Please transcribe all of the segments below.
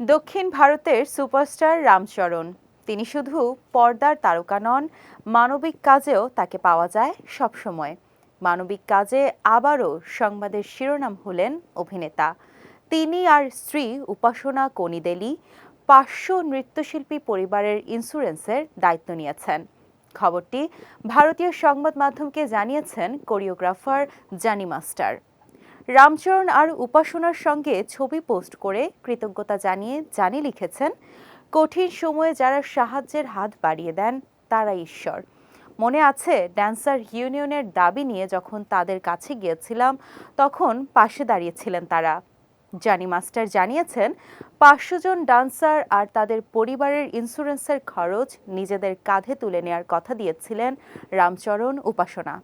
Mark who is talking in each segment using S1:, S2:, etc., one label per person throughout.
S1: দক্ষিণ ভারতের সুপারস্টার রামচরণ। তিনি শুধু পর্দার তারকা নন, মানবিক কাজেও তাকে পাওয়া যায় সবসময়। মানবিক কাজে আবারও সংবাদের শিরোনাম হলেন অভিনেতা। তিনি আর স্ত্রী উপাসনা কনিদেলি পার্শ্ব নৃত্যশিল্পী পরিবারের ইন্স্যুরেন্সের দায়িত্ব নিয়েছেন। খবরটি ভারতীয় সংবাদ মাধ্যমকে জানিয়েছেন কোরিওগ্রাফার জানি মাস্টার। রামচরণ আর উপাসনার সঙ্গে ছবি পোস্ট করে কৃতজ্ঞতা জানিয়ে জানি লিখেছেন, কঠিন সময়ে যারা সাহায্যের হাত বাড়িয়ে দেন তারা ঈশ্বর। মনে আছে ড্যান্সার ইউনিয়নের দাবি নিয়ে যখন তাদের কাছে গিয়েছিলাম, তখন পাশে দাঁড়িয়েছিলেন তারা। জানি মাস্টার জানিয়েছেন, পাঁচশো জন ডান্সার আর তাদের পরিবারের ইন্স্যুরেন্সের খরচ নিজেদের কাঁধে তুলে নেওয়ার কথা দিয়েছিলেন রামচরণ উপাসনা।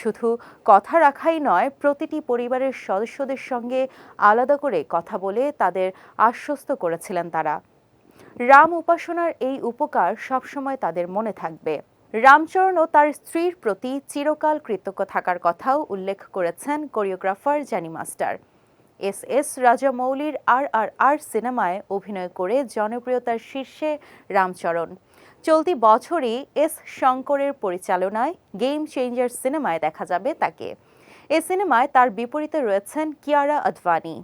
S1: শুধু কথা রাখাই নয়, প্রতিটি পরিবারের সদস্যদের সঙ্গে আলাদা করে কথা বলে তাদের আশ্বস্ত করেছিলেন তারা। রাম উপাসনার এই উপকার সবসময় তাদের মনে থাকবে। রামচরণ ও তার স্ত্রীর প্রতি চিরকাল কৃতজ্ঞ থাকার কথাও উল্লেখ করেছেন choreographer Jani master. S S রাজামৌলির R R R সিনেমায় অভিনয় করে জনপ্রিয়তার শীর্ষে রামচরণ। চলতি বছরই এস শঙ্করের পরিচালনায় গেম চেঞ্জার সিনেমায় দেখা যাবে তাকে। এ সিনেমায় তার বিপরীতে রয়েছেন কিয়ারা আদভানি।